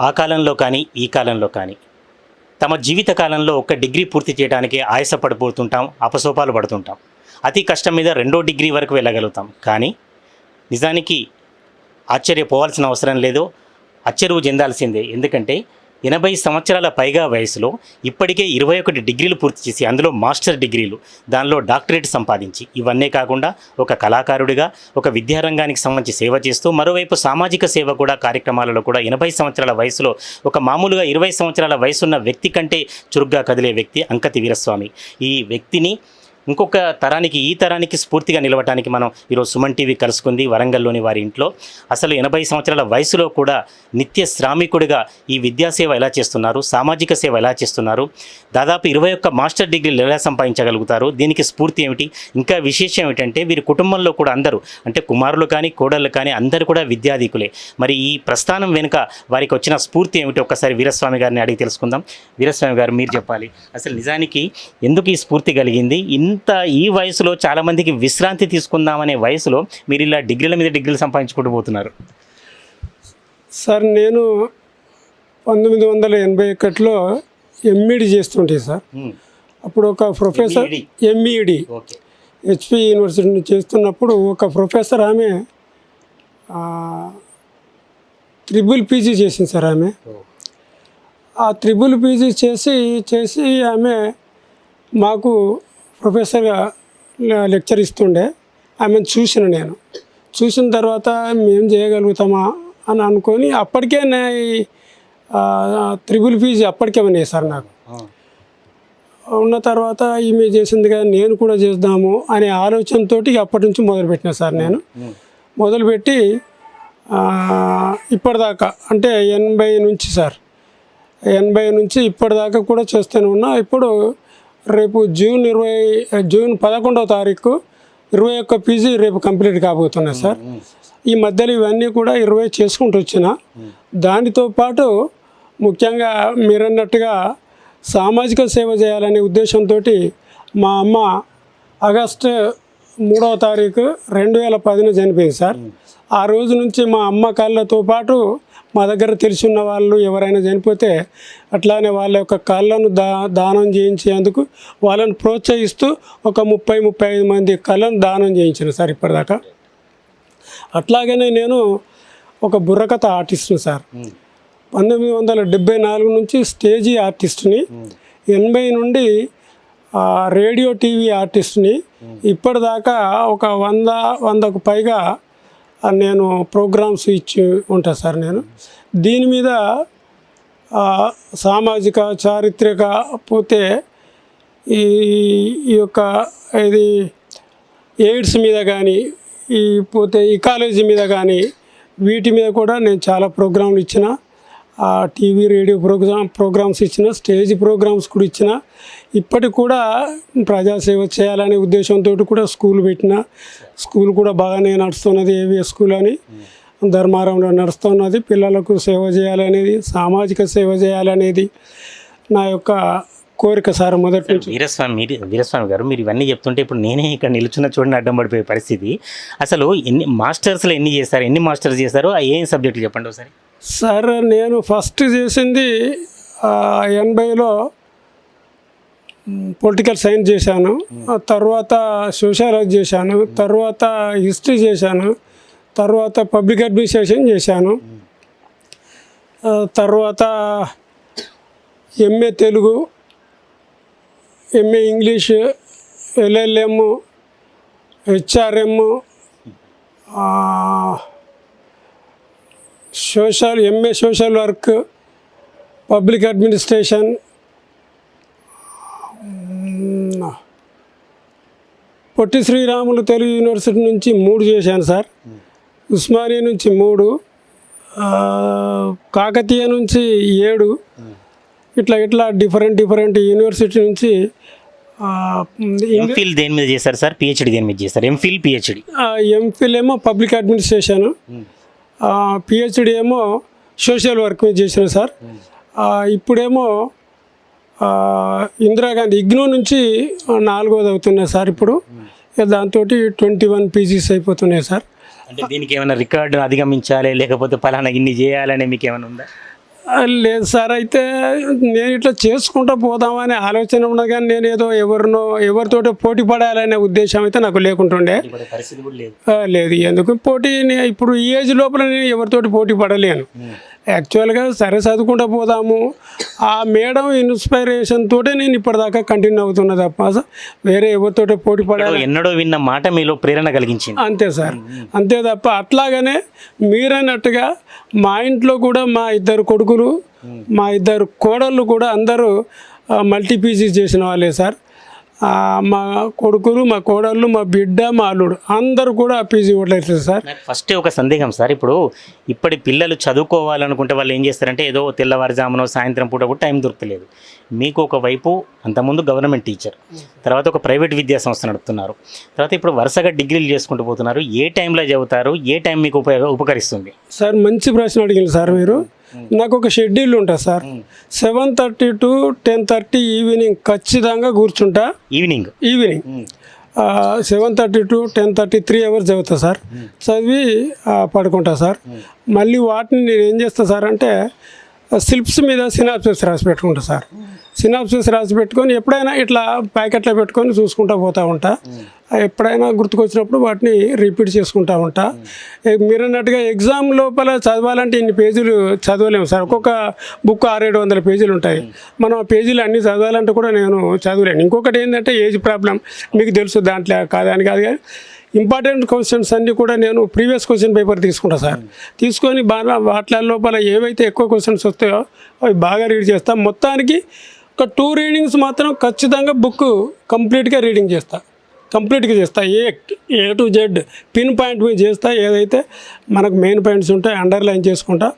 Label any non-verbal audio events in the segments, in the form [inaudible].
ఆ కాలంలో కానీ ఈ కాలంలో కానీ. తమ జీవిత కాలంలో ఒక డిగ్రీ పూర్తి చేయడానికి ఆయాసపడిపోతుంటాం అపసోపాలు పడుతుంటాం. అతి కష్టం మీద రెండో డిగ్రీ వరకు వెళ్ళగలుగుతాం. కానీ నిజానికి ఆశ్చర్యపోవాల్సిన అవసరం లేదు అచ్చరువు చెందాల్సిందే. ఎందుకంటే ఎనభై సంవత్సరాల పైగా వయసులో ఇప్పటికే ఇరవై ఒకటి డిగ్రీలు పూర్తి చేసి అందులో మాస్టర్ డిగ్రీలు దానిలో డాక్టరేట్ సంపాదించి ఇవన్నీ కాకుండా ఒక కళాకారుడిగా ఒక విద్యారంగానికి సంబంధించి సేవ చేస్తూ మరోవైపు సామాజిక సేవ కూడా కార్యక్రమాలలో కూడా ఎనభై సంవత్సరాల వయసులో ఒక మామూలుగా ఇరవై సంవత్సరాల వయసున్న వ్యక్తి కంటే చురుగ్గా కదిలే వ్యక్తి అంకతి వీరస్వామి ఈ వ్యక్తిని ఇంకొక తరానికి ఈ తరానికి స్ఫూర్తిగా నిలవటానికి మనం ఈరోజు సుమన్ టీవీ కలుసుకుంది వరంగల్లోని వారి ఇంట్లో. అసలు ఎనభై సంవత్సరాల వయసులో కూడా నిత్య శ్రామికుడిగా ఈ విద్యాసేవ ఎలా చేస్తున్నారు? సామాజిక సేవ ఎలా చేస్తున్నారు? దాదాపు ఇరవై ఒక్క మాస్టర్ డిగ్రీలు ఎలా సంపాదించగలుగుతారు? దీనికి స్ఫూర్తి ఏమిటి? ఇంకా విశేషం ఏమిటంటే వీరి కుటుంబంలో కూడా అందరూ అంటే కుమారులు కానీ కోడళ్ళు కానీ అందరూ కూడా విద్యాధికులే. మరి ఈ ప్రస్థానం వెనుక వారికి వచ్చిన స్ఫూర్తి ఏమిటి? ఒక్కసారి వీరస్వామి గారిని అడిగి తెలుసుకుందాం. వీరస్వామి గారు మీరు చెప్పాలి. అసలు నిజానికి ఎందుకు ఈ స్ఫూర్తి కలిగింది? ఇంత ఈ వయసులో చాలామందికి విశ్రాంతి తీసుకుందామనే వయసులో మీరు ఇలా డిగ్రీల మీద డిగ్రీలు సంపాదించుకుంటూ పోతున్నారు. సార్ నేను పంతొమ్మిది వందల ఎనభై ఒకటిలో ఎంఈడి చేస్తుంటే సార్. అప్పుడు ఒక ప్రొఫెసర్. ఎంఈడి హెచ్పి యూనివర్సిటీ చేస్తున్నప్పుడు ఒక ప్రొఫెసర్ ఆమె త్రిబుల్ పీజీ చేసింది సార్ ఆమె. ఆ త్రిబుల్ పీజీ చేసి చేసి ఆమె మాకు ప్రొఫెసర్గా లెక్చర్ ఇస్తుండే. ఆమెను చూసిన నేను. చూసిన తర్వాత మేము చేయగలుగుతామా అని అనుకొని అప్పటికే నా త్రిబుల్ పీజీ అప్పటికే ఉన్నాయి సార్ నాకు. ఉన్న తర్వాత ఈమె చేసింది కదా నేను కూడా చేద్దాము అనే ఆలోచనతోటి అప్పటి నుంచి మొదలుపెట్టిన సార్ నేను. మొదలుపెట్టి ఇప్పటిదాకా అంటే ఎనభై నుంచి సార్. ఎనభై నుంచి ఇప్పటిదాకా కూడా చేస్తూనే ఉన్నా. ఇప్పుడు రేపు జూన్ ఇరవై జూన్ పదకొండవ తారీఖు ఇరవై ఒక్క పీజీ రేపు కంప్లీట్ కాబోతున్నాయి సార్. ఈ మధ్యలో ఇవన్నీ కూడా ఇరవై చేసుకుంటూ వచ్చిన దానితో పాటు ముఖ్యంగా మీరన్నట్టుగా సామాజిక సేవ చేయాలనే ఉద్దేశంతో మా అమ్మ ఆగస్టు మూడవ తారీఖు రెండు వేల పదిన చనిపోయింది సార్. ఆ రోజు నుంచి మా అమ్మ కాళ్ళతో పాటు మా దగ్గర తెలిసిన వాళ్ళు ఎవరైనా చనిపోతే అట్లానే వాళ్ళ యొక్క కాళ్ళను దా దానం చేయించేందుకు వాళ్ళని ప్రోత్సహిస్తూ ఒక ముప్పై ముప్పై ఐదు మంది కళ్ళను దానం చేయించిన సార్ ఇప్పటిదాకా. అట్లాగనే నేను ఒక బుర్రకథ ఆర్టిస్ట్ని సార్. పంతొమ్మిది వందల డెబ్బై నాలుగు నుంచి స్టేజీ ఆర్టిస్ట్ని ఎనభై నుండి రేడియో టీవీ ఆర్టిస్ట్ని ఇప్పటిదాకా ఒక వంద వందకు పైగా నేను ప్రోగ్రామ్స్ ఇచ్చి ఉంటా సార్ నేను. దీని మీద సామాజిక చారిత్రక పోతే ఈ ఈ యొక్క ఇది ఎయిడ్స్ మీద కానీ ఈ పోతే ఇకాలజీ మీద కానీ వీటి మీద కూడా నేను చాలా ప్రోగ్రాంలు ఇచ్చిన. టీవీ రేడియో ప్రోగ్రామ్ ప్రోగ్రామ్స్ ఇచ్చిన స్టేజ్ ప్రోగ్రామ్స్ కూడా ఇచ్చిన ఇప్పటికి కూడా ప్రజాసేవ చేయాలనే ఉద్దేశంతో కూడా స్కూల్ పెట్టిన స్కూల్ కూడా బాగానే నడుస్తున్నది ఏవిఎస్ స్కూల్ అని ధర్మారంలో నడుస్తున్నది. పిల్లలకు సేవ చేయాలనేది సామాజిక సేవ చేయాలనేది నా యొక్క కోరిక సార్ మొదటి నుంచి. వీరస్వామి మీరు వీరస్వామి గారు మీరు ఇవన్నీ చెప్తుంటే ఇప్పుడు నేనే ఇక్కడ నిల్చున్న చూడండి అడ్డం పడిపోయే పరిస్థితి. అసలు ఎన్ని మాస్టర్స్లో ఎన్ని చేస్తారు ఎన్ని మాస్టర్స్ చేశారు ఏం సబ్జెక్టులు చెప్పండి ఒకసారి. సార్ నేను ఫస్ట్ చేసింది ఎనభైలో పొలిటికల్ సైన్స్ చేశాను. తర్వాత సోషాలజీ చేశాను తర్వాత హిస్టరీ చేశాను తర్వాత పబ్లిక్ అడ్మినిస్ట్రేషన్ చేశాను. తర్వాత MA Telugu MA English LLM HRM social MA social work public administration Potti Sriramulu Telugu university నుంచి మూడు చేశాను సార్. ఉస్మానియా నుంచి మూడు కాకతీయ నుంచి ఏడు ఇట్లా ఇట్లా డిఫరెంట్ డిఫరెంట్ యూనివర్సిటీ నుంచి ఎంఫిల్ దేని మీద చేశారు సార్? పిహెచ్డి దేని మీద చేస్తారు ఎంఫిల్ పిహెచ్డి. ఎంఫిల్ ఏమో పబ్లిక్ అడ్మినిస్ట్రేషన్. పిహెచ్డి ఏమో సోషల్ వర్క్ మీద చేసిన సార్. ఇప్పుడేమో ఇందిరాగాంధీ ఇగ్నో నుంచి నాలుగోది అవుతున్నాయి సార్ ఇప్పుడు. దాంతో ట్వంటీ వన్ పీజీస్ అయిపోతున్నాయి సార్. అంటే దీనికి ఏమైనా రికార్డు అధిగమించాలి లేకపోతే పలానా ఇన్ని చేయాలనే మీకు ఏమైనా ఉందా? లేదు సార్ అయితే నేను ఇట్లా చేసుకుంటూ పోదామనే ఆలోచన ఉన్నది కానీ నేను ఏదో ఎవరినో ఎవరితోటో పోటీ పడాలనే ఉద్దేశం అయితే నాకు లేకుంటుండే. లేదు. ఎందుకు? పోటీ ఇప్పుడు ఈ ఏజ్ లోపల నేను ఎవరితోటి పోటీ పడలేను. యాక్చువల్గా సరే చదువుకుంటూ పోదాము. ఆ మేడం ఇన్స్పైరేషన్ తోటే నేను ఇప్పటిదాకా కంటిన్యూ అవుతున్నా తప్ప వేరే ఎవరితోటి పోటీ పడాలి. ఎన్నడో విన్న మాట మీలో ప్రేరణ కలిగించింది. అంతే సార్. అంతే తప్ప అట్లాగనే మీరన్నట్టుగా మా ఇంట్లో కూడా మా ఇద్దరు కొడుకులు మా ఇద్దరు కోడళ్ళు కూడా అందరూ మల్టీ పీసీ చేసిన వాళ్ళే సార్. మా కొడుకులు మా కోడళ్ళు మా బిడ్డ మా అల్లుడు అందరూ కూడా పీజీ ఓట్లేదు సార్. ఫస్ట్ ఒక సందేహం సార్. ఇప్పుడు ఇప్పటి పిల్లలు చదువుకోవాలనుకుంటే వాళ్ళు ఏం చేస్తారంటే ఏదో తెల్లవారుజామునో సాయంత్రం పూట కూడా టైం దొరకలేదు. మీకు ఒక వైపు అంతకుముందు గవర్నమెంట్ టీచర్ తర్వాత ఒక ప్రైవేట్ విద్యా సంస్థ నడుపుతున్నారు. తర్వాత ఇప్పుడు వరుసగా డిగ్రీలు చేసుకుంటూ పోతున్నారు. ఏ టైంలో చదువుతారు? ఏ టైం మీకు ఉపయోగ ఉపకరిస్తుంది? సార్ మంచి ప్రశ్న అడిగింది సార్ మీరు. నాకు ఒక షెడ్యూల్ ఉంటుంది sir. Seven thirty to ten thirty evening ఖచ్చితంగా కూర్చుంటా. Evening. Evening. Seven thirty to ten thirty three hours చదువుతా సార్. చదివి పడుకుంటా సార్. మళ్ళీ వాటిని నేను ఏం చేస్తా సార్ అంటే స్లిప్స్ మీద సినాప్సిస్ రాసి పెట్టుకుంటా సార్. సినాప్సిస్ రాసి పెట్టుకొని ఎప్పుడైనా ఇట్లా ప్యాకెట్లో పెట్టుకొని చూసుకుంటా పోతూ ఉంటా. ఎప్పుడైనా గుర్తుకొచ్చినప్పుడు వాటిని రిపీట్ చేసుకుంటా ఉంటా. మీరు అన్నట్టుగా ఎగ్జామ్ లోపల చదవాలంటే ఇన్ని పేజీలు చదవలేము సార్. ఒక్కొక్క బుక్ ఆరేడు వందల పేజీలు ఉంటాయి. మనం ఆ పేజీలు అన్నీ చదవాలంటే కూడా నేను చదవలేను. ఇంకొకటి ఏంటంటే ఏజ్ ప్రాబ్లం. మీకు తెలుసు దాంట్లో కాదని కాదు కానీ ఇంపార్టెంట్ క్వశ్చన్స్ అన్నీ కూడా నేను ప్రీవియస్ క్వశ్చన్ పేపర్ తీసుకుంటా సార్. తీసుకొని బాగా వాటి లోపల ఏవైతే ఎక్కువ క్వశ్చన్స్ వస్తాయో అవి బాగా రీడ్ చేస్తా. మొత్తానికి ఒక టూ రీడింగ్స్ మాత్రం ఖచ్చితంగా బుక్ కంప్లీట్గా రీడింగ్ చేస్తా. కంప్లీట్గా చేస్తా. A A to Z pinpoint మీద చేస్తా. ఏదైతే మనకు మెయిన్ పాయింట్స్ ఉంటాయి అండర్లైన్ చేసుకుంటా.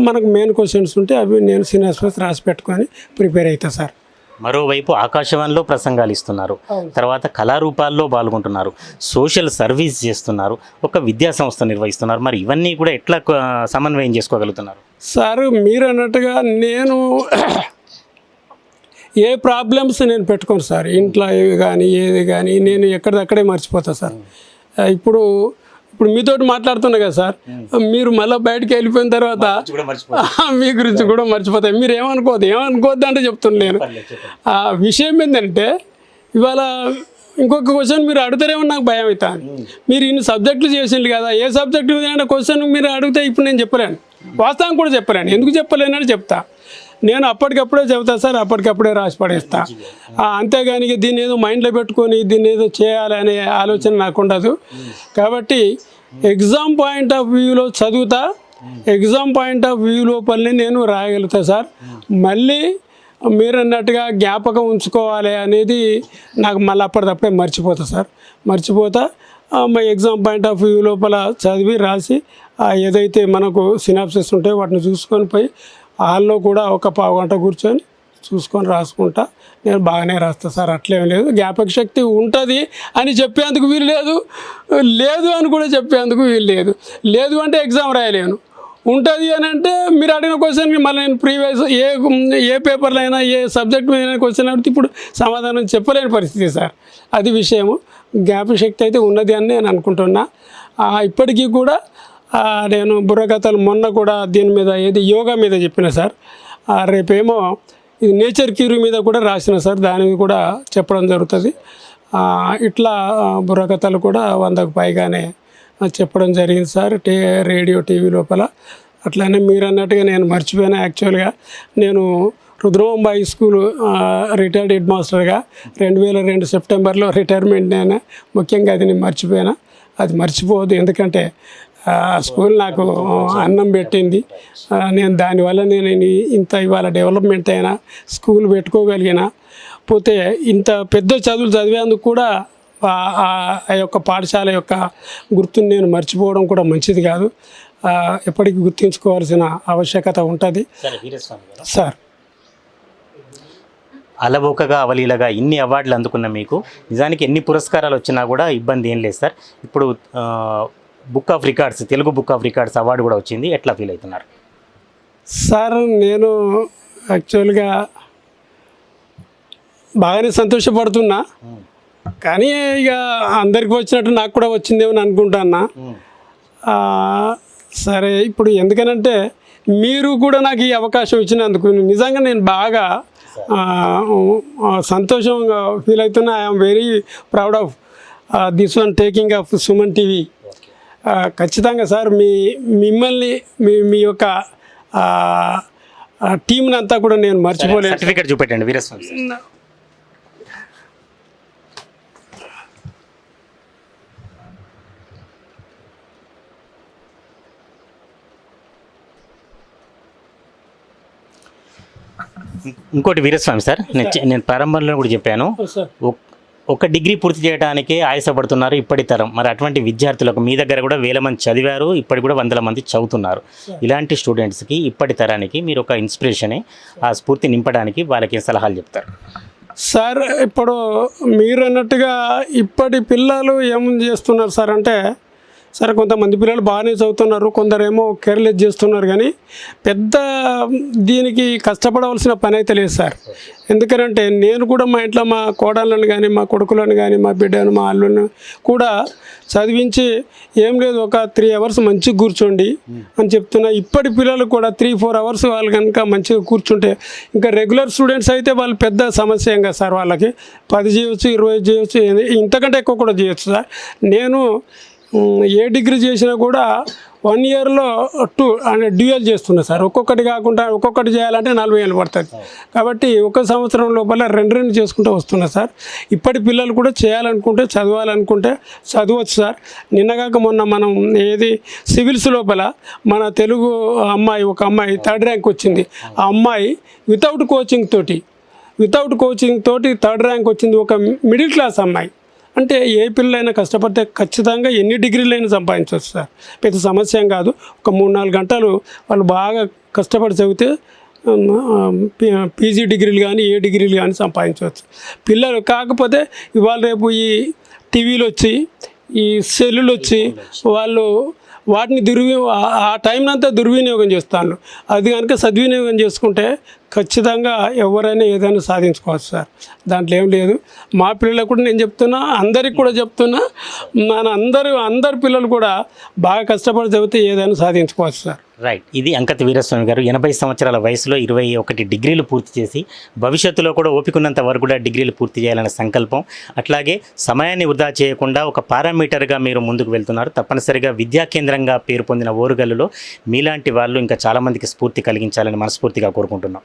మనకు మెయిన్ క్వశ్చన్స్ ఉంటే అవి నేను సినాస్పస్ రాసి పెట్టుకొని ప్రిపేర్ అవుతా సార్. మరోవైపు ఆకాశవాణిలో ప్రసంగాలు ఇస్తున్నారు. తర్వాత కళారూపాల్లో పాల్గొంటున్నారు. సోషల్ సర్వీస్ చేస్తున్నారు. ఒక విద్యా సంస్థ నిర్వహిస్తున్నారు. మరి ఇవన్నీ కూడా ఎట్లా సమన్వయం చేసుకోగలుగుతున్నారు? సార్ మీరు అన్నట్టుగా నేను [clears throat] ఏ ప్రాబ్లమ్స్ నేను పెట్టుకోను సార్. ఇంట్లో ఏవి కానీ ఏది కానీ నేను ఎక్కడిదక్కడే మర్చిపోతా సార్. ఇప్పుడు ఇప్పుడు మీతోటి మాట్లాడుతున్నా కదా సార్. మీరు మళ్ళీ బయటకు వెళ్ళిపోయిన తర్వాత [laughs] మీ గురించి కూడా మర్చిపోతాయి మీరు ఏమనుకోవద్దు ఏమనుకోవద్దు అంటే చెప్తున్నా నేను. ఆ విషయం ఏంటంటే ఇవాళ ఇంకొక క్వశ్చన్ మీరు అడుగుతారేమో నాకు భయం అవుతాను మీరు ఇన్ని సబ్జెక్టులు చేసిండ్రు కదా ఏ సబ్జెక్ట్ మీద క్వశ్చన్ మీరు అడిగితే ఇప్పుడు నేను చెప్పలేను. వాస్తవం కూడా చెప్పలేను. ఎందుకు చెప్పలేనని చెప్తా. నేను అప్పటికప్పుడే చెబుతా సార్ అప్పటికప్పుడే రాసి పడేస్తా. అంతేగాని దీన్ని ఏదో మైండ్లో పెట్టుకొని దీన్ని ఏదో చేయాలనే ఆలోచన నాకు ఉండదు. కాబట్టి ఎగ్జామ్ పాయింట్ ఆఫ్ వ్యూలో చదువుతా ఎగ్జామ్ పాయింట్ ఆఫ్ వ్యూ లోపలనే నేను రాయగలుగుతా సార్. మళ్ళీ మీరు అన్నట్టుగా జ్ఞాపకం ఉంచుకోవాలి అనేది నాకు మళ్ళీ అప్పటిదప్పుడే మర్చిపోతా సార్. మర్చిపోతా మా ఎగ్జామ్ పాయింట్ ఆఫ్ వ్యూ లోపల చదివి రాసి ఏదైతే మనకు సినాప్సెస్ ఉంటాయో వాటిని చూసుకొని పోయి హాల్లో కూడా ఒక పావు గంట కూర్చొని చూసుకొని రాసుకుంటా. నేను బాగానే రాస్తా సార్ అట్లేం లేదు. జ్ఞాపక శక్తి ఉంటుంది అని చెప్పేందుకు వీలు లేదు. లేదు అని కూడా చెప్పేందుకు వీలు లేదు. లేదు అంటే ఎగ్జామ్ రాయలేను. ఉంటుంది అని అంటే మీరు అడిగిన క్వశ్చన్కి మళ్ళీ నేను ప్రీవియస్ ఏ ఏ పేపర్లో అయినా ఏ సబ్జెక్ట్ మీద క్వశ్చన్ అడిగితే ఇప్పుడు సమాధానం చెప్పలేని పరిస్థితి సార్. అది విషయము. జ్ఞాపక శక్తి అయితే ఉన్నది అని నేను అనుకుంటున్నా. ఇప్పటికీ కూడా నేను బుర్రకథలు మొన్న కూడా దీని మీద ఏది యోగా మీద చెప్పిన సార్. రేపేమో ఇది నేచర్ క్యూరీ మీద కూడా రాసిన సార్. దాని కూడా చెప్పడం జరుగుతుంది. ఇట్లా బుర్రకథలు కూడా వందకు పైగానే చెప్పడం జరిగింది సార్. టే రేడియో టీవీ లోపల. అట్లానే మీరు అన్నట్టుగా నేను మర్చిపోయినా యాక్చువల్గా. నేను రుద్రమంబాయి స్కూల్ రిటైర్డ్ హెడ్ మాస్టర్గా రెండు వేల రెండు సెప్టెంబర్లో రిటైర్మెంట్ నేను ముఖ్యంగా అది నేను మర్చిపోయినా? అది మర్చిపోవద్దు. ఎందుకంటే స్కూల్ నాకు అన్నం పెట్టింది. నేను దానివల్ల నేను ఇంత ఇవాళ డెవలప్మెంట్ అయినా స్కూల్ పెట్టుకోగలిగిన పోతే ఇంత పెద్ద చదువులు చదివేందుకు కూడా ఆ- యొక్క పాఠశాల యొక్క గుర్తుని నేను మర్చిపోవడం కూడా మంచిది కాదు. ఎప్పటికీ గుర్తుంచుకోవాల్సిన ఆవశ్యకత ఉంటుంది. సార్ అలవోకగా అవలీలగా ఇన్ని అవార్డులు అందుకున్న మీకు నిజానికి ఎన్ని పురస్కారాలు వచ్చినా కూడా ఇబ్బంది ఏం లేదు సార్. ఇప్పుడు book of records Telugu book of records award కూడా వచ్చింది. ఎట్లా ఫీల్ అవుతున్నారు? సార్ నేను యాక్చువల్గా బాగానే సంతోషపడుతున్నా. కానీ ఇక అందరికి వచ్చినట్టు నాకు కూడా వచ్చిందేమో అని అనుకుంటున్నా. సరే ఇప్పుడు ఎందుకనంటే మీరు కూడా నాకు ఈ అవకాశం ఇచ్చినందుకు నిజంగా నేను బాగా సంతోషంగా ఫీల్ అవుతున్నా. I'm very proud of this one taking of Suman TV ఖచ్చితంగా సార్ మీ మిమ్మల్ని మీ మీ యొక్క టీంని అంతా కూడా నేను మర్చిపోలేను. సర్టిఫికేట్ చూపెట్టండి వీరస్వామి సార్. ఇంకోటి వీరస్వామి సార్ నేను ప్రారంభంలో కూడా చెప్పాను. సార్. ఒక్- డిగ్రీ పూర్తి చేయడానికి ఆయాసపడుతున్నారు ఇప్పటి తరం. మరి అటువంటి విద్యార్థులకు మీ దగ్గర కూడా వేల మంది చదివారు ఇప్పటి కూడా వందల మంది చదువుతున్నారు. ఇలాంటి స్టూడెంట్స్కి ఇప్పటి తరానికి మీరు ఒక ఇన్స్పిరేషనే ఆ స్ఫూర్తి నింపడానికి వాళ్ళకి సలహాలు చెప్తారు? సార్ ఇప్పుడు మీరు అన్నట్టుగా ఇప్పటి పిల్లలు ఏం చేస్తున్నారు సార్ అంటే సరే కొంతమంది పిల్లలు బాగానే చదువుతున్నారు కొందరేమో కేర్లెస్ చేస్తున్నారు కానీ పెద్ద దీనికి కష్టపడవలసిన పని అయితే లేదు సార్. ఎందుకంటే నేను కూడా మా ఇంట్లో మా కోడళ్ళను కానీ మా కొడుకులను కానీ మా బిడ్డను మా అల్లుని కూడా చదివించి ఏం లేదు ఒక త్రీ అవర్స్ మంచిగా కూర్చోండి అని చెప్తున్నా. ఇప్పటి పిల్లలు కూడా త్రీ ఫోర్ అవర్స్ వాళ్ళు కనుక మంచిగా కూర్చుంటే ఇంకా రెగ్యులర్ స్టూడెంట్స్ అయితే వాళ్ళు పెద్ద సమస్య ఏం కదా సార్ వాళ్ళకి. పది చేయొచ్చు ఇరవై చేయొచ్చు ఇంతకంటే ఎక్కువ కూడా చేయొచ్చు సార్. నేను ఏ డిగ్రీ చేసినా కూడా వన్ ఇయర్లో టూ అంటే డ్యూయల్ చేస్తున్నా సార్. ఒక్కొక్కటి కాకుండా ఒక్కొక్కటి చేయాలంటే నలభై ఏళ్ళు పడుతుంది. కాబట్టి ఒక సంవత్సరం లోపల రెండు రెండు చేసుకుంటూ వస్తున్నా సార్. ఇప్పటి పిల్లలు కూడా చేయాలనుకుంటే చదవాలనుకుంటే చదవచ్చు సార్. నిన్నగాక మొన్న మనం ఏది సివిల్స్ లోపల మన తెలుగు అమ్మాయి ఒక అమ్మాయి థర్డ్ ర్యాంక్ వచ్చింది. ఆ అమ్మాయి వితౌట్ కోచింగ్ తోటి వితౌట్ కోచింగ్ తోటి థర్డ్ ర్యాంక్ వచ్చింది ఒక మిడిల్ క్లాస్ అమ్మాయి. అంటే ఏ పిల్లలైనా కష్టపడితే ఖచ్చితంగా ఎన్ని డిగ్రీలైనా సంపాదించవచ్చు సార్. పెద్ద సమస్య ఏం కాదు. ఒక మూడు నాలుగు గంటలు వాళ్ళు బాగా కష్టపడి చదివితే పీజీ డిగ్రీలు కానీ ఏ డిగ్రీలు కానీ సంపాదించవచ్చు. పిల్లలు కాకపోతే ఇవాళ రేపు ఈ టీవీలు వచ్చి ఈ సెల్లులు వచ్చి వాళ్ళు వాటిని దుర్వి ఆ- టైంనంతా టైం అంతా దుర్వినియోగం చేస్తాను. అది కనుక సద్వినియోగం చేసుకుంటే ఖచ్చితంగా ఎవరైనా ఏదైనా సాధించుకోవచ్చు సార్. దాంట్లో ఏం లేదు. మా పిల్లలకు కూడా నేను చెప్తున్నా అందరికి కూడా చెప్తున్నా మన అందరూ అందరు పిల్లలు కూడా బాగా కష్టపడి చదివితే ఏదైనా సాధించుకోవచ్చు సార్. రైట్ ఇది అంకత్ వీరస్వామి గారు ఎనభై సంవత్సరాల వయసులో ఇరవై ఒకటి డిగ్రీలు పూర్తి చేసి భవిష్యత్తులో కూడా ఓపికన్నంత వరకు కూడా డిగ్రీలు పూర్తి చేయాలనే సంకల్పం. అట్లాగే సమయాన్ని వృధా చేయకుండా ఒక పారామీటర్గా మీరు ముందుకు వెళ్తున్నారు. తప్పనిసరిగా విద్యా కేంద్రంగా పేరు పొందిన ఓరుగల్లులో మీలాంటి వాళ్ళు ఇంకా చాలామందికి స్ఫూర్తి కలిగించాలని మనస్ఫూర్తిగా కోరుకుంటున్నాం.